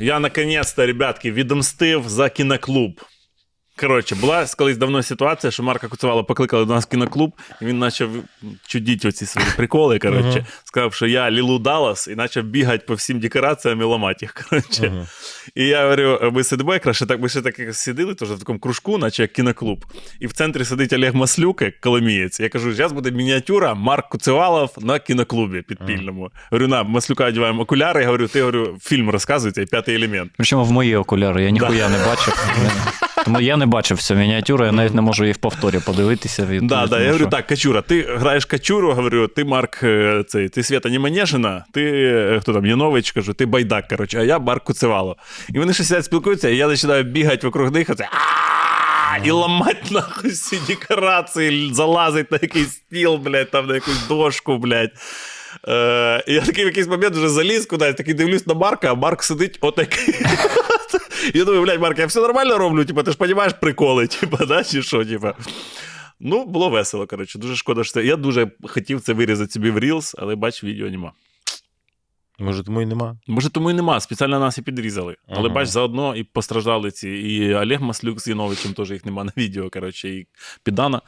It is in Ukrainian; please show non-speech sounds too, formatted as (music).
Я наконец-то, ребятки, відомстив за кіноклуб. Коротше, була колись давно ситуація, що Марка Куцевала покликали до нас в кіноклуб, і він почав чудіть оці свої приколи. Коротше, сказав, що я Лілу Даллас, і почав бігати по всім декораціям і ламати їх. Коротше. І я говорю: ми сидимо якраз так, ми ще так сиділи теж в такому кружку, наче як кіноклуб. І в центрі сидить Олег Маслюк, як коломієць. Я кажу, зараз буде мініатюра Марк Куцевалов на кіноклубі підпільному. Говорю, на Маслюка одягаємо окуляри. Я говорю, ти говорю, фільм розказується, п'ятий елемент. Причому в мої окуляри, я ніхуя не бачив. (laughs) Тому я не бачив цю мініатюру, я навіть не можу її в повторі подивитися. Від, Да, тому да, я що- говорю, так, Качура, ти граєш Качуру, говорю, ти Марк, е, цей, ти Свята Німанєшина, ти е, хто там, Янович, кажу, ти Байдак, коротше, а я Марк Куцевало. І вони ще сидять спілкуються, і я починаю бігати вокруг них, оце, «А-а-а!» і ламати нахуй всі декорації, залазить на якийсь стіл, блядь, там на якусь дошку, блядь. Е, і я такий в якийсь момент вже заліз кудись, такий дивлюсь на Марка, а Марк сидить отакий. Я думаю, блядь, Марк, я все нормально роблю, типа, ти ж розумієш приколи, (laughs) типа, да, чи що, типа. Ну, було весело, коротше. Дуже шкода, що це. Я дуже хотів це вирізати собі в Reels, але бач, відео нема. Може, тому і нема. Може, тому і нема, спеціально нас і підрізали. Але бач, заодно і постраждали ці. І Олег Маслюк з Яновичем теж їх нема на (laughs) відео, коротше, і Підана.